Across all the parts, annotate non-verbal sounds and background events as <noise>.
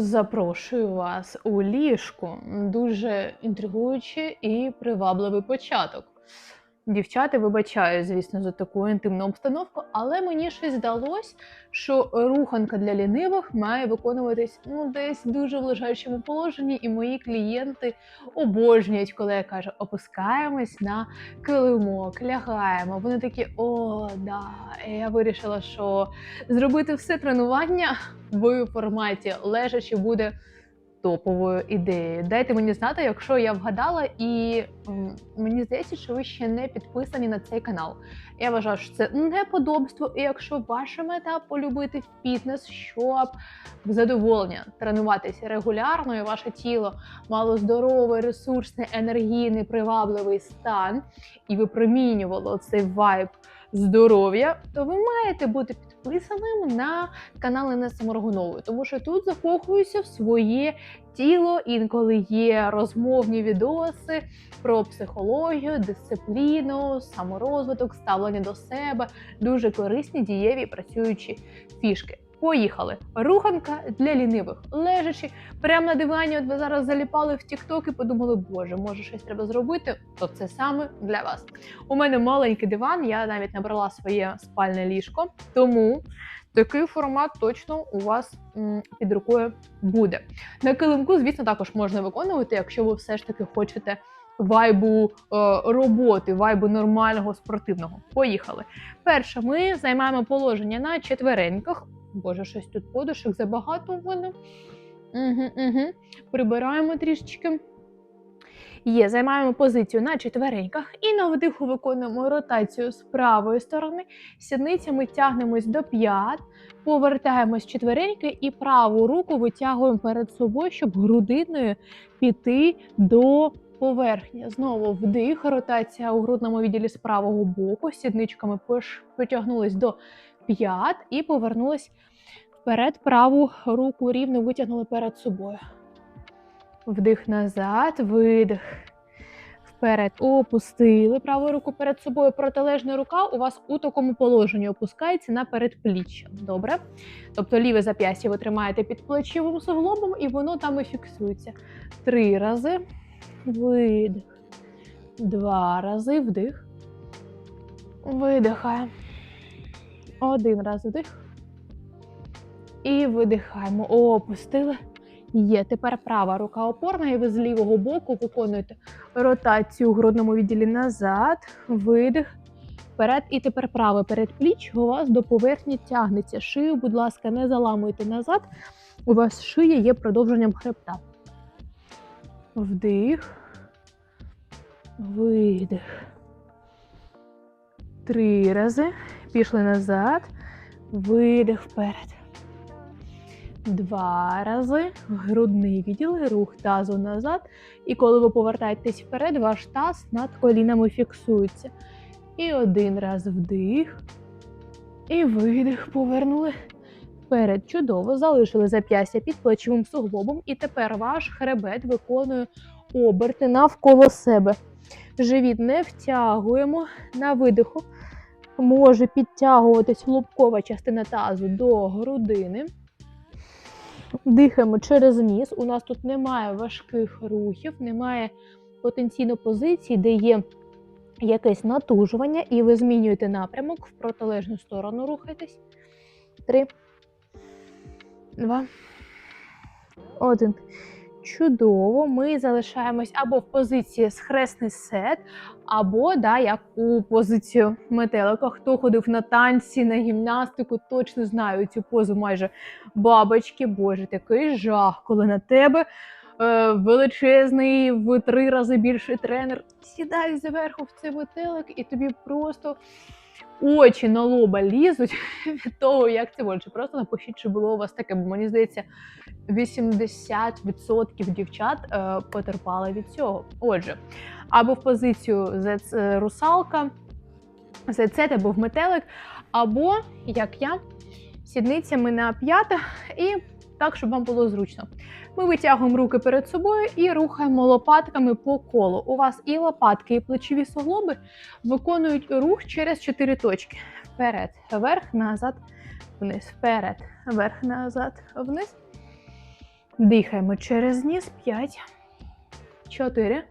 Запрошую вас у ліжку. Дуже інтригуючий і привабливий початок. Дівчата, вибачаю, звісно, за таку інтимну обстановку, але мені щось здалось, що руханка для лінивих має виконуватись ну десь дуже в лежачому положенні, і мої клієнти обожнюють, коли я кажу, опускаємось на килимок, лягаємо. Вони такі, о, да. І я вирішила, що зробити все тренування в форматі лежачи буде топовою ідеєю. Дайте мені знати, якщо я вгадала, і мені здається, що ви ще не підписані на цей канал. Я вважаю, що це неподобство. І якщо ваша мета полюбити фітнес, щоб в задоволення тренуватися регулярно, і ваше тіло мало здоровий, ресурсний, енергійний, привабливий стан, і випромінювало цей вайб здоров'я, то ви маєте бути підписаним на канал Інеси Моргунової, тому що тут закохуюся в своє тіло. Інколи є розмовні відоси про психологію, дисципліну, саморозвиток, ставлення до себе, дуже корисні, дієві працюючі фішки. Поїхали. Руханка для лінивих. Лежачи прямо на дивані, от ви зараз заліпали в TikTok і подумали, боже, може щось треба зробити, то це саме для вас. У мене маленький диван, я навіть набрала своє спальне ліжко, тому такий формат точно у вас під рукою буде. На килимку, звісно, також можна виконувати, якщо ви все ж таки хочете вайбу е, роботи, вайбу нормального спортивного. Поїхали. Перше, ми займаємо положення на четвереньках. Боже, щось тут подушок забагато в мене. Угу, угу. Прибираємо трішечки. Є, займаємо позицію на четвереньках і на вдиху виконуємо ротацію з правої сторони. Сідницями тягнемось до п'ят, повертаємось четвереньки і праву руку витягуємо перед собою, щоб грудиною піти до поверхні. Знову вдих, ротація у грудному відділі з правого боку. Сідничками потягнулись до п'ят і повернулись вперед. Праву руку рівно витягнули перед собою. Вдих назад, видих. Вперед опустили праву руку перед собою. Протилежна рука у вас у такому положенні опускається на передпліччя. Добре? Тобто ліве зап'ястя ви тримаєте під плечовим суглобом, і воно там і фіксується. Три рази. Видих. Два рази вдих. Видихаємо. Один раз вдих. І видихаємо. Опустили. Є. Тепер права рука опорна, і ви з лівого боку виконуєте ротацію у грудному відділі назад, видих, вперед. І тепер праве передпліччя у вас до поверхні тягнеться. Шию, будь ласка, не заламуйте назад. У вас шия є продовженням хребта. Вдих. Видих. Три рази. Пішли назад. Видих вперед. Два рази. Грудний відділ, рух тазу назад. І коли ви повертаєтесь вперед, ваш таз над колінами фіксується. І один раз вдих. І видих. Повернули вперед. Чудово. Залишили зап'ястя під плечовим суглобом. І тепер ваш хребет виконує оберти навколо себе. Живіт не втягуємо на видиху. Може підтягуватись лобкова частина тазу до грудини. Дихаємо через ніс. У нас тут немає важких рухів, немає потенційно позицій, де є якесь натужування, і ви змінюєте напрямок в протилежну сторону. Рухайтесь. Три. Два. Один. Чудово. Ми залишаємось або в позиції схресний сет, або да, як у позицію метелика. Хто ходив на танці, на гімнастику, точно знаю цю позу майже бабочки. Боже, такий жах, коли на тебе е, величезний в три рази більший тренер сідає зверху в цей метелик, і тобі просто очі на лоба лізуть <laughs> від того, як це боляче. Просто напишіть, чи було у вас таке, бо мені здається, 80% дівчат е, потерпали від цього. Отже, або в позицію е, русалка, ZZ або в метелик, або, як я, сідницями на п'ята і так, щоб вам було зручно. Ми витягуємо руки перед собою і рухаємо лопатками по колу. У вас і лопатки, і плечові суглоби виконують рух через чотири точки: вперед, вверх, назад, вниз, вперед, вверх, назад, вниз. Дихаємо через ніс. 5, 4.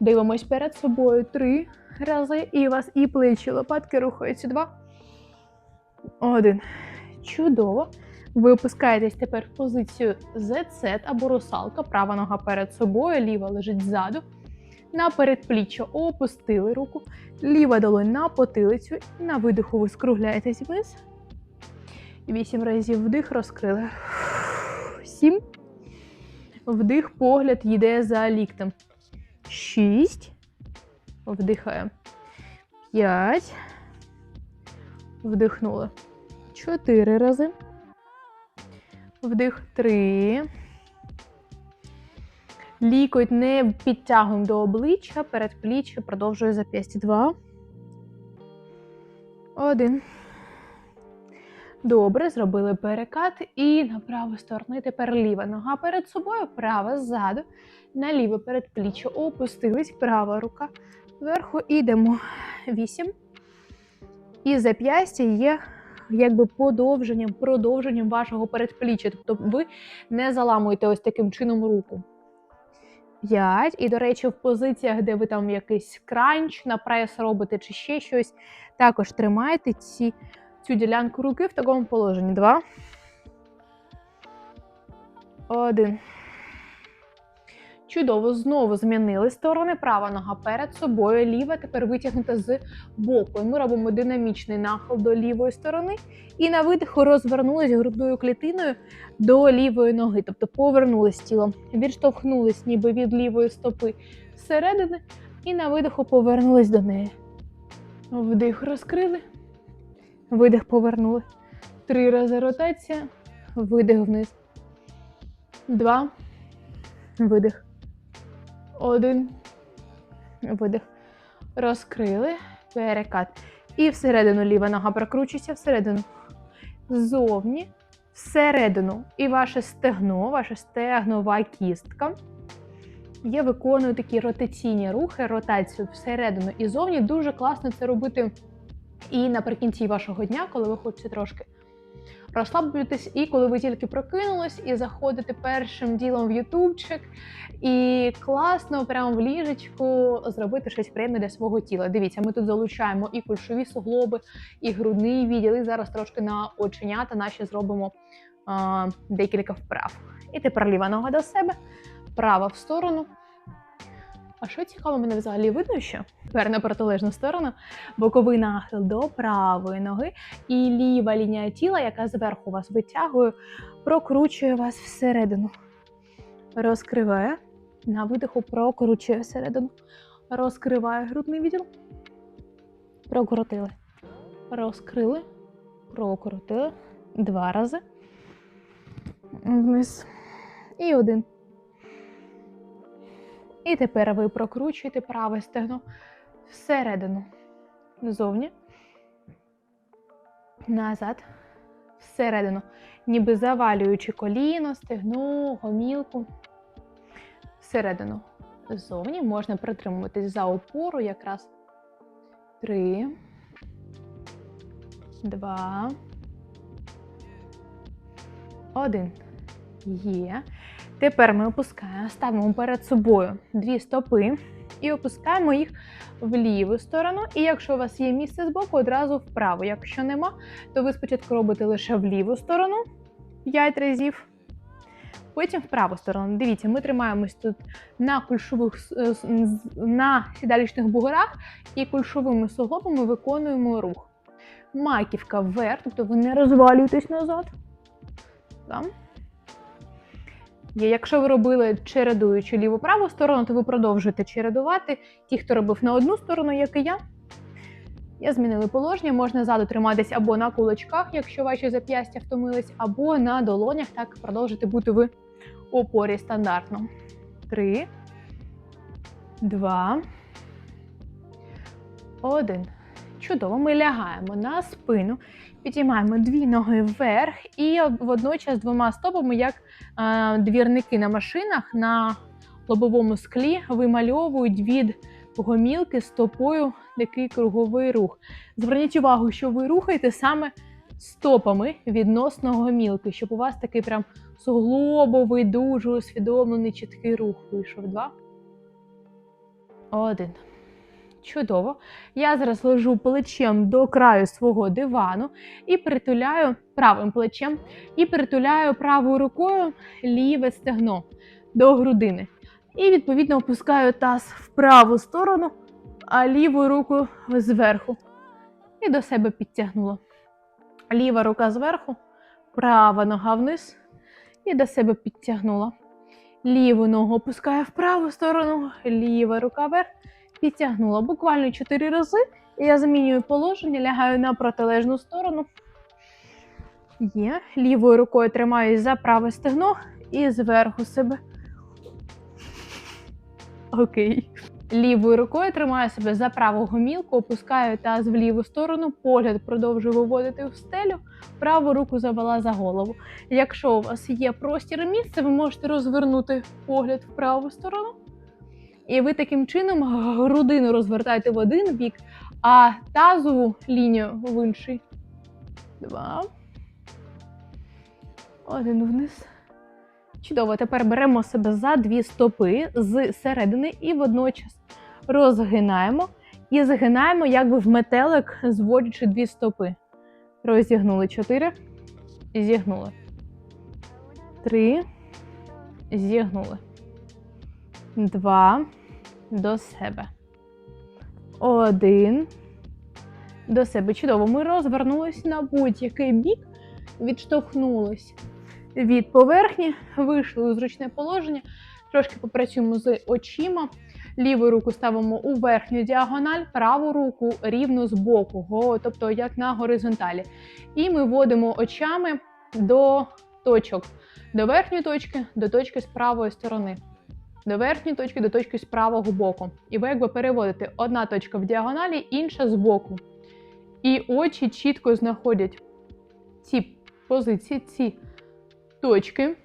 Дивимось перед собою 3 рази. І у вас і плечі, лопатки рухаються. 2. 1. Чудово. Ви опускаєтесь тепер в позицію Z або русалка. Права нога перед собою, ліва лежить ззаду. На передпліччя опустили руку, ліва долонь на потилицю. На видиху ви скругляєтесь вниз. Вісім разів вдих, розкрили. Сім. Вдих, погляд йде за ліктем. Шість. Вдихаємо. П'ять. Вдихнули. Чотири рази. Вдих три. Лікоть не підтягуємо до обличчя, передпліччя, продовжує зап'ястя. Два. Один. Добре, зробили перекат і на праву сторону. Тепер ліва нога перед собою, права ззаду. На ліве передпліччя опустились, права рука вверху. Ідемо. Вісім. І зап'ястя є якби подовженням, продовженням вашого передпліччя. Тобто ви не заламуєте ось таким чином руку. 5. І, до речі, в позиціях, де ви там якийсь кранч на прес робите чи ще щось, також тримайте ці, цю ділянку руки в такому положенні. 2. 1. Чудово, знову змінили сторони. Права нога перед собою, ліва тепер витягнута з боку. Ми робимо динамічний нахил до лівої сторони. І на видиху розвернулись грудною клітиною до лівої ноги. Тобто повернулись тілом, відштовхнулись ніби від лівої стопи зсередини. І на видиху повернулись до неї. Вдих розкрили. Видих повернули. Три рази ротація. Видих вниз. Два. Видих. Один. Видих. Розкрили. Перекат. І всередину ліва нога прокручується всередину. Ззовні. Всередину. І ваше стегно, ваша стегнова кістка. Я виконую такі ротаційні рухи, ротацію всередину і зовні. Дуже класно це робити і наприкінці вашого дня, коли ви хочете трошки розслаблюватись, і коли ви тільки прокинулись і заходите першим ділом в ютубчик, і класно прямо в ліжечку зробити щось приємне для свого тіла. Дивіться, ми тут залучаємо і кульшові суглоби, і грудний відділ. І зараз трошки на оченята наші зробимо а, декілька вправ. І тепер ліва нога до себе, права в сторону. А що цікаво, мене взагалі видно ще? Тепер на протилежну сторону, боковий нахил до правої ноги, і ліва лінія тіла, яка зверху вас витягує, прокручує вас всередину. Розкриває. На видиху прокручує всередину. Розкриває грудний відділ. Прокрутили. Розкрили. Прокрутили. Два рази. Вниз. І один. І тепер ви прокручуєте праве стегно всередину. Ззовні. Назад. Всередину. Ніби завалюючи коліно, стегно, гомілку. Всередину. Ззовні. Можна притримуватись за опору якраз. Три. Два. Один. Є. Тепер ми опускаємо, ставимо перед собою дві стопи і опускаємо їх в ліву сторону. І якщо у вас є місце збоку, одразу вправо. Якщо нема, то ви спочатку робите лише в ліву сторону 5 разів. Потім в праву сторону. Дивіться, ми тримаємось тут на кульшових е, на сідалічних бугорах і кульшовими суглобами виконуємо рух. Маківка вверх, тобто ви не розвалюєтесь назад. Там. Якщо ви робили чередуючи ліву-праву сторону, то ви продовжуєте чередувати. Ті, хто робив на одну сторону, як і я. Я змінили положення, можна ззаду триматись або на кулачках, якщо ваші зап'ястя втомились, або на долонях, так продовжити бути в опорі стандартно. Три, два, один. Чудово, ми лягаємо на спину, підіймаємо дві ноги вверх і водночас двома стопами, як е, двірники на машинах на лобовому склі, вимальовують від гомілки стопою такий круговий рух. Зверніть увагу, що ви рухаєте саме стопами відносно гомілки, щоб у вас такий прям суглобовий, дуже усвідомлений, чіткий рух вийшов. Два. Один. Чудово. Я зараз лежу плечем до краю свого дивану і притуляю правим плечем і притуляю правою рукою ліве стегно до грудини. І відповідно опускаю таз в праву сторону, а лівою рукою зверху. І до себе підтягнула. Ліва рука зверху, права нога вниз. І до себе підтягнула. Ліву ногу опускаю в праву сторону, ліва рука вверх, підтягнула. Буквально 4 рази. І я замінюю положення, лягаю на протилежну сторону. Є. Лівою рукою тримаюсь за праве стегно і зверху себе. Окей. Лівою рукою тримаю себе за праву гомілку, опускаю таз в ліву сторону, погляд продовжую виводити в стелю, праву руку завела за голову. Якщо у вас є простір і місце, ви можете розвернути погляд в праву сторону. І ви таким чином грудину розвертаєте в один бік, а тазову лінію в інший. Два. Один вниз. Чудово, тепер беремо себе за дві стопи з середини і водночас розгинаємо і згинаємо, якби в метелик, зводячи дві стопи. Розігнули чотири, зігнули. Три, зігнули. Два. До себе. Один. До себе. Чудово. Ми розвернулись на будь-який бік, відштовхнулись від поверхні, вийшли у зручне положення. Трошки попрацюємо з очима. Ліву руку ставимо у верхню діагональ, праву руку рівно з боку, тобто як на горизонталі. І ми вводимо очами до точок, до верхньої точки, до точки з правої сторони. До верхньої точки, до точки з правого боку. І ви якби переводите одна точка в діагоналі, інша з боку. І очі чітко знаходять ці позиції, ці точки.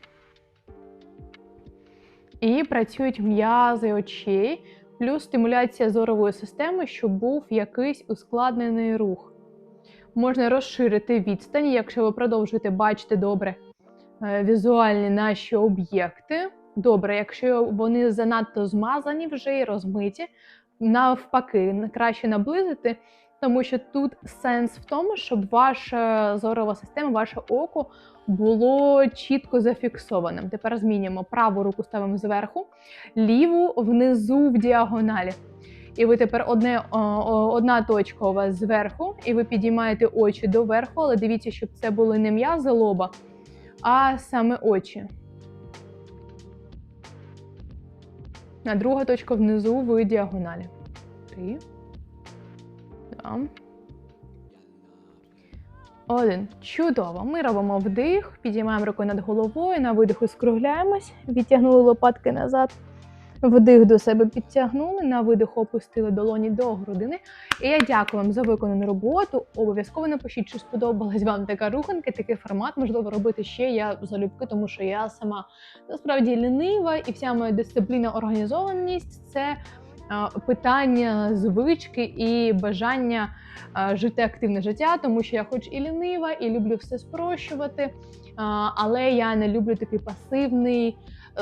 І працюють м'язи очей, плюс стимуляція зорової системи, щоб був якийсь ускладнений рух. Можна розширити відстані, якщо ви продовжуєте бачити добре е, візуальні наші об'єкти. Добре, якщо вони занадто змазані вже і розмиті, навпаки, краще наблизити, тому що тут сенс в тому, щоб ваша зорова система, ваше око було чітко зафіксованим. Тепер змінюємо праву руку ставимо зверху, ліву внизу в діагоналі. І ви тепер одне, одна точка у вас зверху, і ви підіймаєте очі доверху, але дивіться, щоб це були не м'язи лоба, а саме очі. А друга точка внизу в діагоналі. Три. Два. Один. Чудово. Ми робимо вдих, підіймаємо руку над головою, на видиху скругляємось, відтягнули лопатки назад. Вдих до себе підтягнули, на видиху опустили долоні до грудини. І я дякую вам за виконану роботу. Обов'язково напишіть, чи сподобалась вам така руханка, такий формат. Можливо, робити ще я залюбки, тому що я сама насправді лінива, і вся моя дисципліна організованість це питання звички і бажання жити активне життя, тому що я хоч і лінива, і люблю все спрощувати, але я не люблю такий пасивний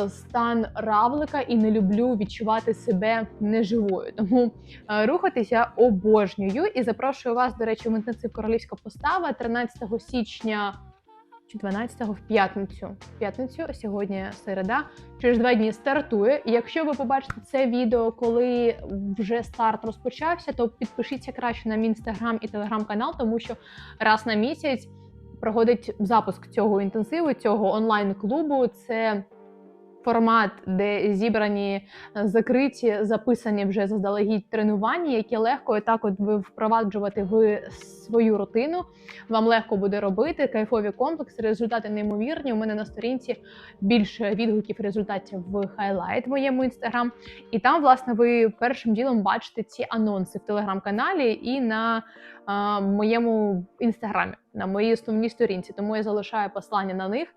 стан равлика і не люблю відчувати себе неживою. Тому е, рухатись я обожнюю і запрошую вас, до речі, в інтенсив королівська постава 13 січня. Чи 12-го в п'ятницю. В п'ятницю, сьогодні середа. Через два дні стартує. Якщо ви побачите це відео, коли вже старт розпочався, то підпишіться краще на мій інстаграм і телеграм-канал, тому що раз на місяць проходить запуск цього інтенсиву, цього онлайн-клубу. Це формат, де зібрані е, закриті, записані вже заздалегідь тренування, які легко і так от ви впроваджувати в свою рутину. Вам легко буде робити кайфові комплекси, результати неймовірні. У мене на сторінці більше відгуків результатів в хайлайт моєму інстаграм. І там, власне, ви першим ділом бачите ці анонси в телеграм-каналі і на а, моєму інстаграмі, на моїй основній сторінці. Тому я залишаю послання на них.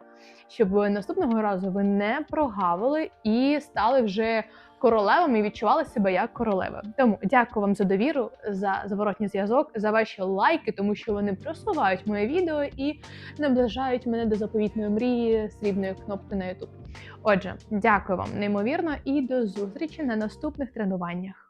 Щоб наступного разу ви не прогавили і стали вже королевами і відчували себе як королеви. Тому дякую вам за довіру, за зворотній зв'язок, за ваші лайки, тому що вони просувають моє відео і наближають мене до заповітної мрії срібної кнопки на YouTube. Отже, дякую вам неймовірно і до зустрічі на наступних тренуваннях.